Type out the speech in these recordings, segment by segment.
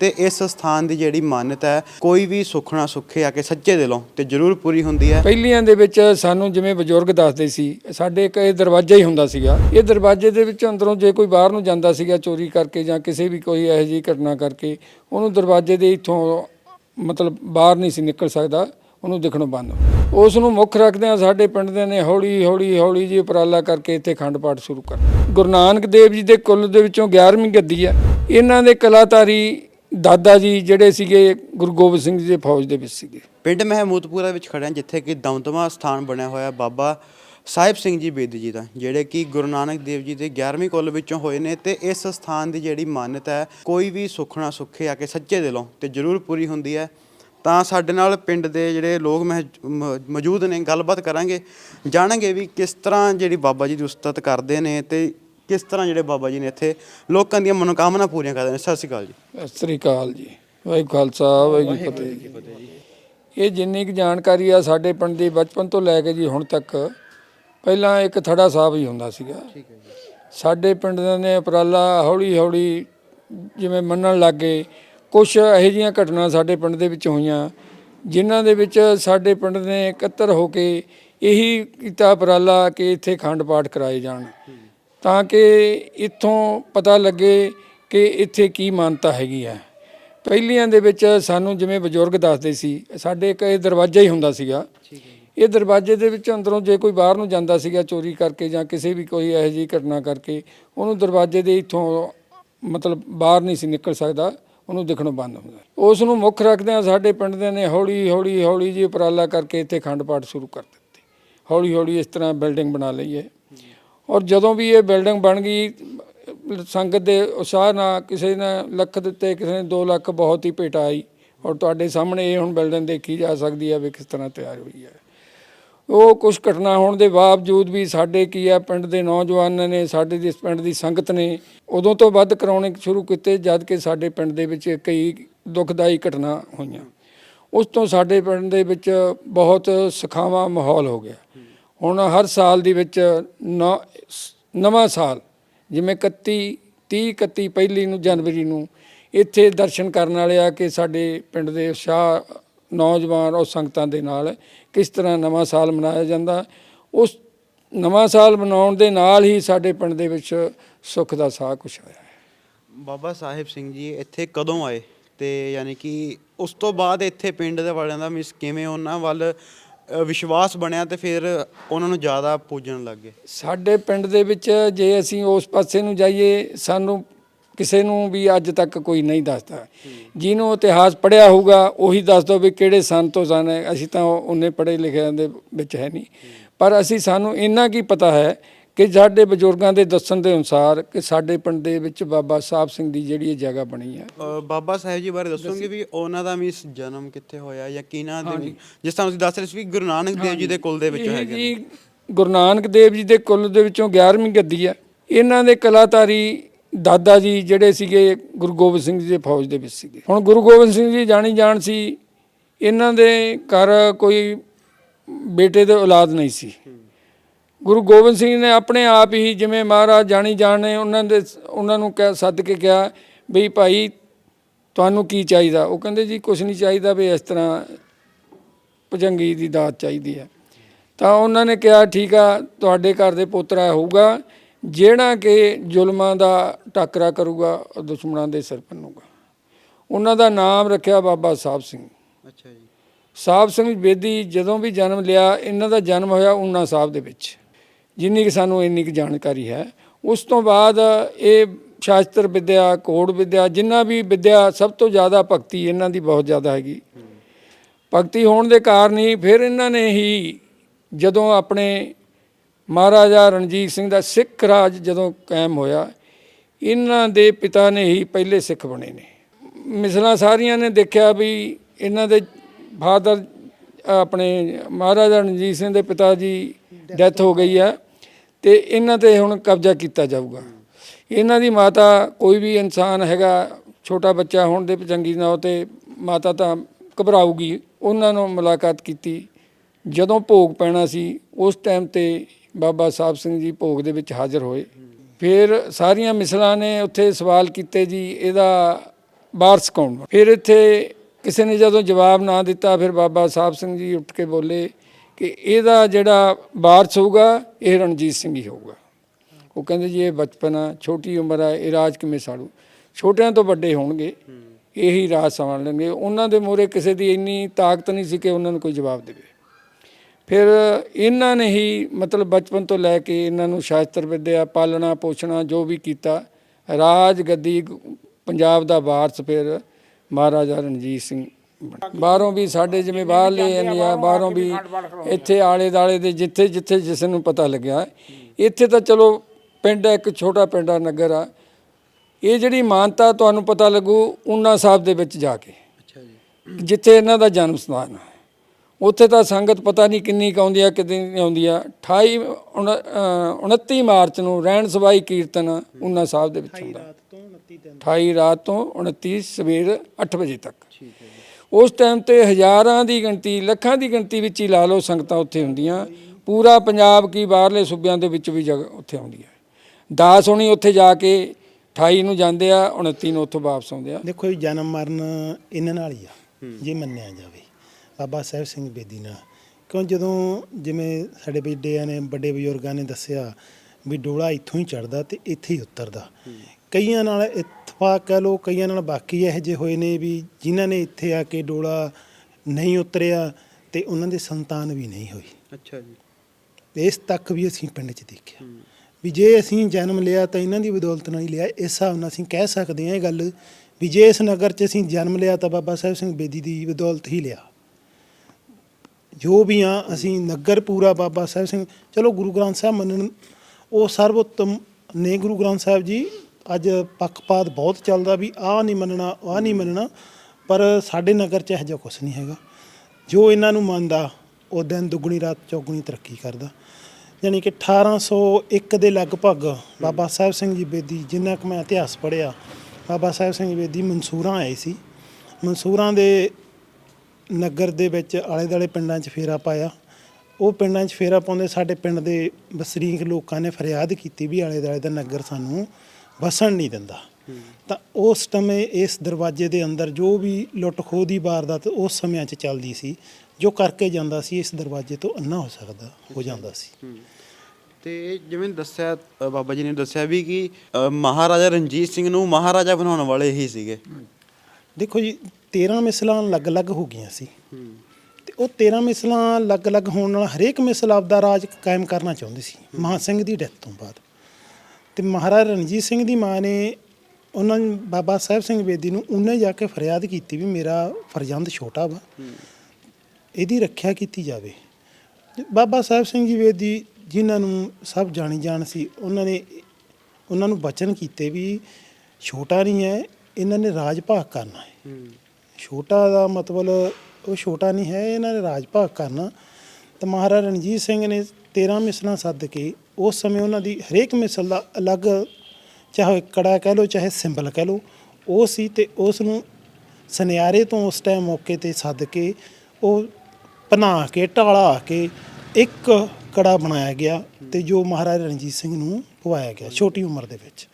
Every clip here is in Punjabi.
ਤੇ ਇਸ ਸਥਾਨ ਦੀ ਜਿਹੜੀ ਮਾਨਤਾ ਹੈ, ਕੋਈ ਵੀ ਸੁਖਣਾ ਸੁੱਖੇ ਆ ਕੇ ਸੱਚੇ ਦਿਲੋਂ ਤੇ ਜ਼ਰੂਰ ਪੂਰੀ ਹੁੰਦੀ ਹੈ। ਪਹਿਲੀਆਂ ਦੇ ਵਿੱਚ ਸਾਨੂੰ ਜਿਵੇਂ ਬਜ਼ੁਰਗ ਦੱਸਦੇ ਸੀ, ਸਾਡੇ ਇੱਕ ਇਹ ਦਰਵਾਜ਼ਾ ਹੀ ਹੁੰਦਾ ਸੀਗਾ। ਇਹ ਦਰਵਾਜ਼ੇ ਦੇ ਵਿੱਚ ਅੰਦਰੋਂ ਜੇ ਕੋਈ ਬਾਹਰ ਨੂੰ ਜਾਂਦਾ ਸੀਗਾ ਚੋਰੀ ਕਰਕੇ ਜਾਂ ਕਿਸੇ ਵੀ ਕੋਈ ਇਹੋ ਜਿਹੀ ਘਟਨਾ ਕਰਕੇ, ਉਹਨੂੰ ਦਰਵਾਜ਼ੇ ਦੇ ਇੱਥੋਂ ਮਤਲਬ ਬਾਹਰ ਨਹੀਂ ਸੀ ਨਿਕਲ ਸਕਦਾ, ਉਹਨੂੰ ਦਿਖਣੋਂ ਬੰਦ। ਉਸ ਨੂੰ ਮੁੱਖ ਰੱਖਦਿਆਂ ਸਾਡੇ ਪਿੰਡ ਦੇ ਨੇ ਹੌਲੀ ਹੌਲੀ ਹੌਲੀ ਜੀ ਉਪਰਾਲਾ ਕਰਕੇ ਇੱਥੇ ਖੰਡ ਪਾਠ ਸ਼ੁਰੂ ਕਰ ਗੁਰੂ ਨਾਨਕ ਦੇਵ ਜੀ ਦੇ ਕੁੱਲ ਦੇ ਵਿੱਚੋਂ 11ਵੀਂ ਗੱਦੀ ਆ ਇਹਨਾਂ ਦੇ ਕਲਾਕਾਰੀ ਦਾਦਾ ਜੀ ਜਿਹੜੇ ਸੀਗੇ, ਗੁਰੂ ਗੋਬਿੰਦ ਸਿੰਘ ਜੀ ਦੇ ਫੌਜ ਦੇ ਵਿੱਚ ਸੀਗੇ। ਪਿੰਡ ਮਹਿਮੂਦਪੁਰਾ ਵਿੱਚ ਖੜੇ ਜਿੱਥੇ ਕਿ ਦਮਦਮਾ ਸਥਾਨ ਬਣਿਆ ਹੋਇਆ ਬਾਬਾ ਸਾਹਿਬ ਸਿੰਘ ਜੀ ਬੇਦੀ ਜੀ ਦਾ, ਜਿਹੜੇ ਕਿ ਗੁਰੂ ਨਾਨਕ ਦੇਵ ਜੀ ਦੇ 11ਵੀਂ ਕੁੱਲ ਵਿੱਚੋਂ ਹੋਏ ਨੇ ਤੇ ਇਸ ਸਥਾਨ ਦੀ ਜਿਹੜੀ ਮਾਨਤਾ ਹੈ, ਕੋਈ ਵੀ ਸੁਖਣਾ ਸੁੱਖੇ ਆ ਕੇ ਸੱਚੇ ਦਿਲੋਂ ਤੇ ਜ਼ਰੂਰ ਪੂਰੀ ਹੁੰਦੀ ਹੈ। ਤਾਂ ਸਾਡੇ ਨਾਲ ਪਿੰਡ ਦੇ ਜਿਹੜੇ ਲੋਕ ਮਹਿ- ਮੌਜੂਦ ਨੇ, ਗੱਲਬਾਤ ਕਰਾਂਗੇ, ਜਾਣਾਂਗੇ ਵੀ ਕਿਸ ਤਰ੍ਹਾਂ ਜਿਹੜੀ ਬਾਬਾ ਜੀ ਦੀ ਉਸਤਤ ਕਰਦੇ ਨੇ ਤੇ ਕਿਸ ਤਰ੍ਹਾਂ ਜਿਹੜੇ ਬਾਬਾ ਜੀ ਨੇ ਇੱਥੇ ਲੋਕਾਂ ਦੀਆਂ ਮਨੋਕਾਮਨਾ ਪੂਰੀਆਂ ਕਰਦੇ ਨੇ? ਸਤਿ ਸ਼੍ਰੀ ਅਕਾਲ ਜੀ। ਸਤਿ ਸ੍ਰੀ ਅਕਾਲ ਜੀ। ਵਾਹਿਗੁਰੂ ਖਾਲਸਾ ਵਾਹਿਗੁਰੂ ਜੀ ਫਤਿਹ ਜੀ। ਇਹ ਜਿੰਨੀ ਕੁ ਜਾਣਕਾਰੀ ਆ ਸਾਡੇ ਪਿੰਡ ਦੀ ਬਚਪਨ ਤੋਂ ਲੈ ਕੇ ਜੀ ਹੁਣ ਤੱਕ ਪਹਿਲਾਂ ਇੱਕ ਥੜਾ ਸਾਹਿਬ ਹੀ ਹੁੰਦਾ ਸੀਗਾ। ਠੀਕ ਹੈ ਜੀ। ਸਾਡੇ ਪਿੰਡ ਦੇ ਨੇ ਉਪਰਾਲਾ ਹੌਲੀ ਹੌਲੀ ਜਿਵੇਂ ਮੰਨਣ ਲੱਗੇ ਕੁਝ ਇਹੋ ਜਿਹੀਆਂ ਘਟਨਾ ਸਾਡੇ ਪਿੰਡ ਦੇ ਵਿੱਚ ਹੋਈਆਂ ਜਿਨ੍ਹਾਂ ਦੇ ਵਿੱਚ ਸਾਡੇ ਪਿੰਡ ਨੇ ਇਕੱਤਰ ਹੋ ਕੇ ਇਹੀ ਕੀਤਾ ਉਪਰਾਲਾ ਕਿ ਇੱਥੇ ਖੰਡ ਪਾਠ ਕਰਾਏ ਜਾਣ। ਤਾਂ ਕਿ ਇੱਥੋਂ ਪਤਾ ਲੱਗੇ ਕਿ ਇੱਥੇ ਕੀ ਮਾਨਤਾ ਹੈਗੀ ਹੈ। ਪਹਿਲੀਆਂ ਦੇ ਵਿੱਚ ਸਾਨੂੰ ਜਿਵੇਂ ਬਜ਼ੁਰਗ ਦੱਸਦੇ ਸੀ ਸਾਡੇ ਇੱਕ ਇਹ ਦਰਵਾਜ਼ਾ ਹੀ ਹੁੰਦਾ ਸੀਗਾ। ਇਹ ਦਰਵਾਜ਼ੇ ਦੇ ਵਿੱਚ ਅੰਦਰੋਂ ਜੇ ਕੋਈ ਬਾਹਰ ਨੂੰ ਜਾਂਦਾ ਸੀਗਾ ਚੋਰੀ ਕਰਕੇ ਜਾਂ ਕਿਸੇ ਵੀ ਕੋਈ ਇਹੋ ਜਿਹੀ ਘਟਨਾ ਕਰਕੇ ਉਹਨੂੰ ਦਰਵਾਜ਼ੇ ਦੇ ਇੱਥੋਂ ਮਤਲਬ ਬਾਹਰ ਨਹੀਂ ਸੀ ਨਿਕਲ ਸਕਦਾ ਉਹਨੂੰ ਦਿਖਣੋਂ ਬੰਦ ਹੁੰਦਾ ਉਸ ਨੂੰ ਮੁੱਖ ਰੱਖਦਿਆਂ ਸਾਡੇ ਪਿੰਡ ਦੇ ਨੇ ਹੌਲੀ ਹੌਲੀ ਹੌਲੀ ਜੀ ਉਪਰਾਲਾ ਕਰਕੇ ਇੱਥੇ ਖੰਡ ਪਾਠ ਸ਼ੁਰੂ ਕਰ ਦਿੱਤੇ। ਹੌਲੀ ਹੌਲੀ ਇਸ ਤਰ੍ਹਾਂ ਬਿਲਡਿੰਗ ਬਣਾ ਲਈ ਹੈ। ਔਰ ਜਦੋਂ ਵੀ ਇਹ ਬਿਲਡਿੰਗ ਬਣ ਗਈ, ਸੰਗਤ ਦੇ ਉਤਸ਼ਾਹ ਨਾਲ ਕਿਸੇ ਨੇ ਲੱਖ ਦਿੱਤੇ, ਕਿਸੇ ਨੇ 2 ਲੱਖ, ਬਹੁਤ ਹੀ ਭੇਟਾ ਆਈ। ਔਰ ਤੁਹਾਡੇ ਸਾਹਮਣੇ ਇਹ ਹੁਣ ਬਿਲਡਿੰਗ ਦੇਖੀ ਜਾ ਸਕਦੀ ਹੈ, ਵੀ ਕਿਸ ਤਰ੍ਹਾਂ ਤਿਆਰ ਹੋਈ ਹੈ। ਉਹ ਕੁਝ ਘਟਨਾ ਹੋਣ ਦੇ ਬਾਵਜੂਦ ਵੀ ਸਾਡੇ ਕੀ ਆ, ਪਿੰਡ ਦੇ ਨੌਜਵਾਨਾਂ ਨੇ, ਸਾਡੇ ਦੀ ਪਿੰਡ ਦੀ ਸੰਗਤ ਨੇ, ਉਦੋਂ ਤੋਂ ਵੱਧ ਕਰਾਉਣੇ ਸ਼ੁਰੂ ਕੀਤੇ, ਜਦ ਕਿ ਸਾਡੇ ਪਿੰਡ ਦੇ ਵਿੱਚ ਕਈ ਦੁਖਦਾਈ ਘਟਨਾ ਹੋਈਆਂ। ਉਸ ਤੋਂ ਸਾਡੇ ਪਿੰਡ ਦੇ ਵਿੱਚ ਬਹੁਤ ਸਖਾਵਾ ਮਾਹੌਲ ਹੋ ਗਿਆ। ਹੁਣ ਹਰ ਸਾਲ ਦੇ ਵਿੱਚ ਨੌ- ਨਵਾਂ ਸਾਲ, ਜਿਵੇਂ 31 30 31 ਪਹਿਲੀ ਨੂੰ ਜਨਵਰੀ ਨੂੰ ਇੱਥੇ ਦਰਸ਼ਨ ਕਰਨ ਵਾਲੇ ਆ ਕਿ ਸਾਡੇ ਪਿੰਡ ਦੇ ਉਤਸ਼ਾਹ ਨੌਜਵਾਨ ਔਰ ਸੰਗਤਾਂ ਦੇ ਨਾਲ ਕਿਸ ਤਰ੍ਹਾਂ ਨਵਾਂ ਸਾਲ ਮਨਾਇਆ ਜਾਂਦਾ। ਉਸ ਨਵਾਂ ਸਾਲ ਮਨਾਉਣ ਦੇ ਨਾਲ ਹੀ ਸਾਡੇ ਪਿੰਡ ਦੇ ਵਿੱਚ ਸੁੱਖ ਦਾ ਸਾਹ ਕੁਛ ਆਇਆ ਹੈ। ਬਾਬਾ ਸਾਹਿਬ ਸਿੰਘ ਜੀ ਇੱਥੇ ਕਦੋਂ ਆਏ? ਤੇ ਯਾਨੀ ਕਿ ਉਸ ਤੋਂ ਬਾਅਦ ਇੱਥੇ ਪਿੰਡ ਦੇ ਵਾਲਿਆਂ ਦਾ ਮਿਸ ਕਿਵੇਂ? ਉਹਨਾਂ ਵੱਲ ਅ, ਵਿਸ਼ਵਾਸ ਬਣਿਆ ਤੇ ਫਿਰ ਉਹਨਾਂ ਨੂੰ ਜ਼ਿਆਦਾ ਪੂਜਣ ਲੱਗ ਗਏ ਸਾਡੇ ਪਿੰਡ ਦੇ ਵਿੱਚ ਜੇ ਅਸੀਂ ਉਸ ਪਾਸੇ ਨੂੰ ਜਾਈਏ ਸਾਨੂੰ ਕਿਸੇ ਨੂੰ ਵੀ ਅੱਜ ਤੱਕ ਕੋਈ ਨਹੀਂ ਦੱਸਦਾ ਜਿਹਨੂੰ ਇਤਿਹਾਸ ਪੜਿਆ ਹੋਊਗਾ ਉਹੀ ਦੱਸ ਦੋ ਵੀ ਕਿਹੜੇ ਸਨ ਤੋਂ ਸਨ ਹੈ। ਅਸੀਂ ਤਾਂ ਉਹਨੇ ਪੜ੍ਹੇ ਲਿਖਿਆਂ ਦੇ ਵਿੱਚ ਹੈ ਨਹੀਂ ਪਰ ਅਸੀਂ ਸਾਨੂੰ ਇੰਨਾ ਕੀ ਪਤਾ ਹੈ ਕਿ ਸਾਡੇ ਬਜ਼ੁਰਗਾਂ ਦੇ ਦੱਸਣ ਦੇ ਅਨੁਸਾਰ ਕਿ ਸਾਡੇ ਪਿੰਡ ਦੇ ਵਿੱਚ ਬਾਬਾ ਸਾਹਿਬ ਸਿੰਘ ਦੀ ਜਿਹੜੀ ਇਹ ਜਗ੍ਹਾ ਬਣੀ ਹੈ। ਬਾਬਾ ਸਾਹਿਬ ਜੀ ਬਾਰੇ ਦੱਸੋਗੇ ਵੀ ਉਹਨਾਂ ਦਾ ਮਿਸ ਜਨਮ ਕਿੱਥੇ ਹੋਇਆ ਜਾਂ ਕਿਹਨਾਂ ਦੇ ਜਿਸ ਤਰ੍ਹਾਂ ਤੁਸੀਂ ਦੱਸ ਰਹੇ ਸੀ ਵੀ ਗੁਰੂ ਨਾਨਕ ਦੇਵ ਜੀ ਦੇ ਕੁਲ ਦੇ ਵਿੱਚੋਂ ਇਹ ਹੈਗੇ। ਜੀ ਗੁਰੂ ਨਾਨਕ ਦੇਵ ਜੀ ਦੇ ਕੁੱਲ ਦੇ ਵਿੱਚੋਂ 11ਵੀਂ ਗੱਦੀ ਆ ਇਹਨਾਂ ਦੇ ਕਲਾਤਾਰੀ ਦਾਦਾ ਜੀ ਜਿਹੜੇ ਸੀਗੇ ਗੁਰੂ ਗੋਬਿੰਦ ਸਿੰਘ ਜੀ ਦੇ ਫੌਜ ਦੇ ਵਿੱਚ ਸੀਗੇ। ਹੁਣ ਗੁਰੂ ਗੋਬਿੰਦ ਸਿੰਘ ਜੀ ਜਾਣੀ ਜਾਣ ਸੀ ਇਹਨਾਂ ਦੇ ਘਰ ਕੋਈ ਬੇਟੇ ਦੇ ਔਲਾਦ ਨਹੀਂ ਸੀ। ਗੁਰੂ ਗੋਬਿੰਦ ਸਿੰਘ ਨੇ ਆਪਣੇ ਆਪ ਹੀ ਜਿਵੇਂ ਮਹਾਰਾਜ ਜਾਣੀ ਜਾਣ ਉਹਨਾਂ ਦੇ ਉਹਨਾਂ ਨੂੰ ਕਹਿ ਸੱਦ ਕੇ ਕਿਹਾ ਵੀ ਭਾਈ ਤੁਹਾਨੂੰ ਕੀ ਚਾਹੀਦਾ? ਉਹ ਕਹਿੰਦੇ ਜੀ ਕੁਝ ਨਹੀਂ ਚਾਹੀਦਾ ਵੀ ਇਸ ਤਰ੍ਹਾਂ ਭੁਜੰਗੀ ਦੀ ਦਾਤ ਚਾਹੀਦੀ ਹੈ। ਤਾਂ ਉਹਨਾਂ ਨੇ ਕਿਹਾ ਠੀਕ ਆ ਤੁਹਾਡੇ ਘਰ ਦੇ ਪੋਤਰਾ ਹੋਊਗਾ ਜਿਹੜਾ ਕਿ ਜ਼ੁਲਮਾਂ ਦਾ ਟਾਕਰਾ ਕਰੂਗਾ ਦੁਸ਼ਮਣਾਂ ਦੇ ਸਿਰ ਪੰਨੂਗਾ। ਉਹਨਾਂ ਦਾ ਨਾਮ ਰੱਖਿਆ ਬਾਬਾ ਸਾਹਿਬ ਸਿੰਘ। ਅੱਛਾ ਜੀ। ਸਾਹਿਬ ਸਿੰਘ ਬੇਦੀ ਜਦੋਂ ਵੀ ਜਨਮ ਲਿਆ ਇਹਨਾਂ ਦਾ ਜਨਮ ਹੋਇਆ ਊਨਾ ਸਾਹਿਬ ਦੇ ਵਿੱਚ। ਜਿੰਨੀ ਕਿ ਸਾਨੂੰ ਇੰਨੀ ਕੁ ਜਾਣਕਾਰੀ ਹੈ। ਉਸ ਤੋਂ ਬਾਅਦ ਇਹ ਸ਼ਾਸਤਰ ਵਿਦਿਆ ਕੋਡ ਵਿਦਿਆ ਜਿੰਨਾ ਵੀ ਵਿਦਿਆ ਸਭ ਤੋਂ ਜ਼ਿਆਦਾ ਭਗਤੀ ਇਹਨਾਂ ਦੀ ਬਹੁਤ ਜ਼ਿਆਦਾ ਹੈਗੀ। ਭਗਤੀ ਹੋਣ ਦੇ ਕਾਰਨ ਹੀ ਫਿਰ ਇਹਨਾਂ ਨੇ ਹੀ ਜਦੋਂ ਆਪਣੇ ਮਹਾਰਾਜਾ ਰਣਜੀਤ ਸਿੰਘ ਦਾ ਸਿੱਖ ਰਾਜ ਜਦੋਂ ਕਾਇਮ ਹੋਇਆ ਇਹਨਾਂ ਦੇ ਪਿਤਾ ਨੇ ਹੀ ਪਹਿਲੇ ਸਿੱਖ ਬਣੇ ਨੇ। ਮਿਸਲਾਂ ਸਾਰੀਆਂ ਨੇ ਦੇਖਿਆ ਵੀ ਇਹਨਾਂ ਦੇ ਫਾਦਰ ਆਪਣੇ ਮਹਾਰਾਜਾ ਰਣਜੀਤ ਸਿੰਘ ਦੇ ਪਿਤਾ ਜੀ ਡੈਥ ਹੋ ਗਈ। ਹੈ। ਤੇ ਇਹਨਾਂ ਤੇ ਹੁਣ ਕਬਜ਼ਾ ਕੀਤਾ ਜਾਊਗਾ। ਇਹਨਾਂ ਦੀ ਮਾਤਾ ਕੋਈ ਵੀ ਇਨਸਾਨ ਹੈਗਾ, ਛੋਟਾ ਬੱਚਾ ਹੋਣ ਦੇ ਚੰਗੀ ਨਾ ਤੇ ਮਾਤਾ ਤਾਂ ਘਬਰਾਊਗੀ। ਉਹਨਾਂ ਨੂੰ ਮੁਲਾਕਾਤ ਕੀਤੀ। ਜਦੋਂ ਭੋਗ ਪੈਣਾ ਸੀ, ਉਸ ਟਾਈਮ ਤੇ ਬਾਬਾ ਸਾਹਿਬ ਸਿੰਘ ਜੀ ਭੋਗ ਦੇ ਵਿੱਚ ਹਾਜ਼ਰ ਹੋਏ। ਫਿਰ ਸਾਰੀਆਂ ਮਿਸਲਾਂ ਨੇ ਉੱਥੇ ਸਵਾਲ ਕੀਤੇ ਜੀ, ਇਹਦਾ ਵਾਰਸ ਕੌਣ ਫਿਰ ਇੱਥੇ ਕਿਸੇ ਨੇ ਜਦੋਂ ਜਵਾਬ ਨਾ ਦਿੱਤਾ, ਫਿਰ ਬਾਬਾ ਸਾਹਿਬ ਸਿੰਘ ਜੀ ਉੱਠ ਕੇ ਬੋਲੇ ਕਿ ਇਹਦਾ ਜਿਹੜਾ ਵਾਰਸ ਹੋਊਗਾ, ਇਹ ਰਣਜੀਤ ਸਿੰਘ ਹੀ ਹੋਊਗਾ। ਉਹ ਕਹਿੰਦੇ ਜੀ ਇਹ ਬਚਪਨ ਆ, ਛੋਟੀ ਉਮਰ ਆ, ਇਹ ਰਾਜ ਕਿਵੇਂ ਸਾੜੂ? ਛੋਟਿਆਂ ਤੋਂ ਵੱਡੇ ਹੋਣਗੇ, ਇਹੀ ਰਾਜ ਸੰਭਾਲ ਲੈਣਗੇ। ਉਹਨਾਂ ਦੇ ਮੂਹਰੇ ਕਿਸੇ ਦੀ ਇੰਨੀ ਤਾਕਤ ਨਹੀਂ ਸੀ ਕਿ ਉਹਨਾਂ ਨੂੰ ਕੋਈ ਜਵਾਬ ਦੇਵੇ। ਫਿਰ ਇਹਨਾਂ ਨੇ ਹੀ ਮਤਲਬ ਬਚਪਨ ਤੋਂ ਲੈ ਕੇ ਇਹਨਾਂ ਨੂੰ ਸ਼ਾਸਤਰ ਵਿੱਦਿਆ, ਪਾਲਣਾ, ਪੋਸ਼ਣਾ, ਜੋ ਵੀ ਕੀਤਾ, ਰਾਜ ਗੱਦੀ, ਪੰਜਾਬ ਦਾ ਵਾਰਸ ਫਿਰ ਮਹਾਰਾਜਾ ਰਣਜੀਤ ਸਿੰਘ ਬਾਹਰੋਂ ਵੀ ਸਾਡੇ ਜਿਵੇਂ ਬਾਹਰਲੇ ਇੰਡੀਆ ਬਾਹਰੋਂ ਵੀ ਇੱਥੇ ਆਲੇ ਦਾਲੇ ਦੇ ਜਿੱਥੇ ਜਿੱਥੇ ਜਿਸ ਨੂੰ ਪਤਾ ਲੱਗਿਆ। ਇੱਥੇ ਤਾਂ ਚਲੋ ਪਿੰਡ ਹੈ, ਇੱਕ ਛੋਟਾ ਪਿੰਡ ਆ ਨਗਰ ਆ। ਇਹ ਜਿਹੜੀ ਮਾਨਤਾ ਤੁਹਾਨੂੰ ਪਤਾ ਲੱਗੂ ਉਨਾ ਸਾਹਿਬ ਦੇ ਵਿੱਚ ਜਾ ਕੇ। ਅੱਛਾ ਜੀ। ਜਿੱਥੇ ਇਹਨਾਂ ਦਾ ਜਨਮ ਸਥਾਨ ਹੈ ਉੱਥੇ ਤਾਂ ਸੰਗਤ ਪਤਾ ਨਹੀਂ ਕਿੰਨੀ ਕੁ ਆਉਂਦੀ ਆ ਕਿੰਨੀ ਆਉਂਦੀ ਆ। 28 ਉਨ- ਅ, 29 ਮਾਰਚ ਨੂੰ ਰਹਿਣ ਸਵਾਈ ਕੀਰਤਨ ਉਨਾ ਸਾਹਿਬ ਦੇ ਵਿੱਚ ਹੁੰਦਾ। 28 ਰਾਤ ਤੋਂ 29 ਸਵੇਰ 8 ਵਜੇ ਤੱਕ। ਉਸ ਟਾਈਮ ਤੇ ਹਜ਼ਾਰਾਂ ਦੀ ਗਿਣਤੀ, ਲੱਖਾਂ ਦੀ ਗਿਣਤੀ ਵਿੱਚ ਹੀ ਲਾ ਲਓ ਸੰਗਤਾਂ ਉੱਥੇ ਹੁੰਦੀਆਂ। ਪੂਰਾ ਪੰਜਾਬ ਕੀ ਬਾਹਰਲੇ ਸੂਬਿਆਂ ਦੇ ਵਿੱਚ ਵੀ ਜਗ੍ਹਾ ਉੱਥੇ ਆਉਂਦੀ ਹੈ। ਦਾਸ ਹੋਣੀ ਉੱਥੇ ਜਾ ਕੇ 28 ਨੂੰ ਜਾਂਦੇ ਆ 29 ਨੂੰ ਉੱਥੋਂ ਵਾਪਸ ਆਉਂਦੇ ਆ। ਦੇਖੋ ਜੀ, ਜਨਮ ਮਰਨ ਇਹਨਾਂ ਨਾਲ ਹੀ ਆ, ਜੇ ਮੰਨਿਆ ਜਾਵੇ। ਬਾਬਾ ਸਾਹਿਬ ਸਿੰਘ ਬੇਦੀ ਨਾਲ। ਕਿਉਂ ਜਦੋਂ ਜਿਵੇਂ ਸਾਡੇ ਵੱਡਿਆਂ ਨੇ, ਵੱਡੇ ਬਜ਼ੁਰਗਾਂ ਨੇ ਦੱਸਿਆ ਵੀ ਡੋਲਾ ਇੱਥੋਂ ਹੀ ਚੜਦਾ ਤੇ ਇੱਥੇ ਹੀ ਉਤਰਦਾ। ਕਈਆਂ ਨਾਲ ਇਤਫਾਕ ਕਹਿ ਲੋ ਕਈਆਂ ਨਾਲ ਬਾਕੀ ਇਹੋ ਜਿਹੇ ਹੋਏ ਨੇ ਵੀ ਜਿਨ੍ਹਾਂ ਨੇ ਇੱਥੇ ਆ ਕੇ ਡੋਲਾ ਨਹੀਂ ਉਤਰਿਆ ਤੇ ਉਹਨਾਂ ਦੇ ਸੰਤਾਨ ਵੀ ਨਹੀਂ ਹੋਈ ਅੱਛਾ ਜੀ। ਇਸ ਤੱਕ ਵੀ ਅਸੀਂ ਪਿੰਡ 'ਚ ਦੇਖਿਆ। ਵੀ ਜੇ ਅਸੀਂ ਜਨਮ ਲਿਆ ਤਾਂ ਇਹਨਾਂ ਦੀ ਬਦੌਲਤ ਨਾਲ ਹੀ ਲਿਆ। ਇਸ ਹਿਸਾਬ ਨਾਲ ਅਸੀਂ ਕਹਿ ਸਕਦੇ ਹਾਂ ਇਹ ਗੱਲ ਵੀ ਜੇ ਇਸ ਨਗਰ 'ਚ ਅਸੀਂ ਜਨਮ ਲਿਆ ਤਾਂ ਬਾਬਾ ਸਾਹਿਬ ਸਿੰਘ ਬੇਦੀ ਦੀ ਬਦੌਲਤ ਹੀ ਲਿਆ। ਜੋ ਵੀ ਆ ਅਸੀਂ ਨਗਰ ਪੂਰਾ ਬਾਬਾ ਸਾਹਿਬ ਸਿੰਘ ਚਲੋ ਗੁਰੂ ਗ੍ਰੰਥ ਸਾਹਿਬ ਮੰਨਣ ਉਹ ਸਰਵੋਤਮ ਨੇ ਗੁਰੂ ਗ੍ਰੰਥ ਸਾਹਿਬ ਜੀ। ਅੱਜ ਪੱਖਪਾਤ ਬਹੁਤ ਚੱਲਦਾ ਵੀ ਆਹ ਨਹੀਂ ਮੰਨਣਾ, ਆਹ ਨਹੀਂ ਮੰਨਣਾ, ਪਰ ਸਾਡੇ ਨਗਰ 'ਚ ਇਹੋ ਜਿਹਾ ਕੁਝ ਨਹੀਂ ਹੈਗਾ। ਜੋ ਇਹਨਾਂ ਨੂੰ ਮੰਨਦਾ, ਉਹ ਦਿਨ ਦੁੱਗਣੀ, ਰਾਤ ਚੌਗੁਣੀ ਤਰੱਕੀ ਕਰਦਾ। ਯਾਨੀ ਕਿ 1801 ਦੇ ਲਗਭਗ ਬਾਬਾ ਸਾਹਿਬ ਸਿੰਘ ਜੀ ਬੇਦੀ, ਜਿੰਨਾ ਕੁ ਮੈਂ ਇਤਿਹਾਸ ਪੜ੍ਹਿਆ, ਬਾਬਾ ਸਾਹਿਬ ਸਿੰਘ ਬੇਦੀ ਮਨਸੂਰਾਂ ਆਏ ਸੀ। ਮਨਸੂਰਾਂ ਦੇ ਨਗਰ ਦੇ ਵਿੱਚ ਆਲੇ ਦਾਲੇ ਪਿੰਡਾਂ 'ਚ ਫੇਰਾ ਪਾਇਆ। ਉਹ ਪਿੰਡਾਂ 'ਚ ਫੇਰਾ ਪਾਉਂਦੇ ਸਾਡੇ ਪਿੰਡ ਦੇ ਬਸਰੀਕ ਲੋਕਾਂ ਨੇ ਫਰਿਆਦ ਕੀਤੀ ਵੀ ਆਲੇ ਦਾਲੇ ਦਾ ਨਗਰ ਸਾਨੂੰ ਵਸਣ ਨਹੀਂ ਦਿੰਦਾ। ਤਾਂ ਉਸ ਸਮੇਂ ਇਸ ਦਰਵਾਜ਼ੇ ਦੇ ਅੰਦਰ ਜੋ ਵੀ ਲੁੱਟ ਖੋਹ ਦੀ ਵਾਰਦਾਤ ਉਸ ਸਮਿਆਂ 'ਚ ਚੱਲਦੀ ਸੀ ਜੋ ਕਰਕੇ ਜਾਂਦਾ ਸੀ ਇਸ ਦਰਵਾਜ਼ੇ ਤੋਂ ਅੰਨਾ ਹੋ ਸਕਦਾ ਹੋ ਜਾਂਦਾ ਸੀ। ਤੇ ਜਿਵੇਂ ਦੱਸਿਆ ਅ, ਬਾਬਾ ਜੀ ਨੇ ਦੱਸਿਆ ਵੀ ਕਿ ਅ, ਮਹਾਰਾਜਾ ਰਣਜੀਤ ਸਿੰਘ ਨੂੰ ਮਹਾਰਾਜਾ ਬਣਾਉਣ ਵਾਲੇ ਹੀ ਸੀਗੇ। ਦੇਖੋ ਜੀ 13 ਮਿਸਲਾਂ ਅਲੱਗ-ਅਲੱਗ ਹੋ ਗਈਆਂ ਸੀ। ਤੇ ਉਹ 13 ਮਿਸਲਾਂ ਅਲੱਗ-ਅਲੱਗ ਹੋਣ ਨਾਲ ਹਰੇਕ ਮਿਸਲ ਆਪਦਾ ਰਾਜ ਕਾਇਮ ਕਰਨਾ ਚਾਹੁੰਦੀ ਸੀ। ਮਹਾਂ ਸਿੰਘ ਦੀ ਡੈਥ ਤੋਂ ਬਾਅਦ। ਤੇ ਮਹਾਰਾਜਾ ਰਣਜੀਤ ਸਿੰਘ ਦੀ ਮਾਂ ਨੇ ਉਹਨਾਂ ਬਾਬਾ ਸਾਹਿਬ ਸਿੰਘ ਬੇਦੀ ਨੂੰ ਉਹਨੇ ਜਾ ਕੇ ਫਰਿਆਦ ਕੀਤੀ ਵੀ ਮੇਰਾ ਫਰਜ਼ੰਦ ਛੋਟਾ ਵਾ। ਇਹਦੀ ਰੱਖਿਆ ਕੀਤੀ ਜਾਵੇ। ਬਾਬਾ ਸਾਹਿਬ ਸਿੰਘ ਜੀ ਬੇਦੀ ਜਿਨ੍ਹਾਂ ਨੂੰ ਸਭ ਜਾਣੀ ਜਾਣ ਸੀ ਉਹਨਾਂ ਨੇ ਉਹਨਾਂ ਨੂੰ ਬਚਨ ਕੀਤੇ ਵੀ ਛੋਟਾ ਨਹੀਂ ਹੈ ਇਹਨਾਂ ਨੇ ਰਾਜ ਭਾਗ ਕਰਨਾ ਹੈ। ਛੋਟਾ ਦਾ ਮਤਲਬ ਉਹ ਛੋਟਾ ਨਹੀਂ ਹੈ ਇਹਨਾਂ ਨੇ ਰਾਜ ਭਾਗ ਕਰਨਾ। ਤਾਂ ਮਹਾਰਾਜਾ ਰਣਜੀਤ ਸਿੰਘ ਨੇ 13 ਮਿਸਲਾਂ ਸੱਦ ਕੇ ਉਸ ਸਮੇਂ ਉਹਨਾਂ ਦੀ ਹਰੇਕ ਮਿਸਲ ਦਾ ਅਲੱਗ ਚਾਹੇ ਕੜਾ ਕਹਿ ਲਓ, ਚਾਹੇ ਸਿੰਬਲ ਕਹਿ ਲਓ, ਉਹ ਸੀ ਤੇ ਉਸ ਨੂੰ ਸੁਨਿਆਰੇ ਤੋਂ ਉਸ ਟਾਈਮ ਮੌਕੇ ਤੇ ਸੱਦ ਕੇ ਉਹ ਬਣਾ ਕੇ ਢਾਲਾ ਕੇ ਇੱਕ ਕੜਾ ਬਣਾਇਆ ਗਿਆ ਤੇ ਜੋ ਮਹਾਰਾਜਾ ਰਣਜੀਤ ਸਿੰਘ ਨੂੰ ਪਵਾਇਆ ਗਿਆ ਛੋਟੀ ਉਮਰ ਦੇ ਵਿੱਚ।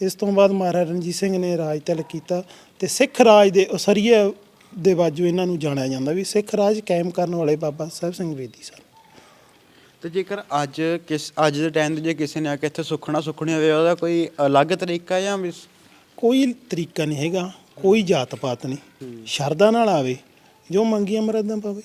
ਇਸ ਤੋਂ ਬਾਅਦ ਮਹਾਰਾਜਾ ਰਣਜੀਤ ਸਿੰਘ ਨੇ ਰਾਜ ਤਲ ਕੀਤਾ ਤੇ ਸਿੱਖ ਰਾਜ ਦੇ ਉਸਰੀਏ ਦੇ ਬਾਜੂ ਇਹਨਾਂ ਨੂੰ ਜਾਣਿਆ ਜਾਂਦਾ ਵੀ ਸਿੱਖ ਰਾਜ ਕਾਇਮ ਕਰਨ ਵਾਲੇ ਬਾਬਾ ਸਾਹਿਬ ਸਿੰਘ ਬੇਦੀ ਸਨ। ਤੇ ਜੇਕਰ ਅੱਜ ਕਿਸ ਅੱਜ ਦੇ ਟਾਈਮ ਤੇ ਜੇ ਕਿਸੇ ਨੇ ਆ ਕੇ ਇੱਥੇ ਸੁਖਣਾ ਸੁਖਣੀ ਹੋਵੇ ਉਹਦਾ ਕੋਈ ਅਲੱਗ ਤਰੀਕਾ ਜਾਂ ਵੀ ਕੋਈ ਤਰੀਕਾ ਨਹੀਂ ਹੈਗਾ ਕੋਈ ਜਾਤ ਪਾਤ ਨਹੀਂ ਸ਼ਰਧਾ ਨਾਲ ਆਵੇ ਜੋ ਮੰਗੀਆਂ ਮਰਦਾਂ ਪਾਵੇ।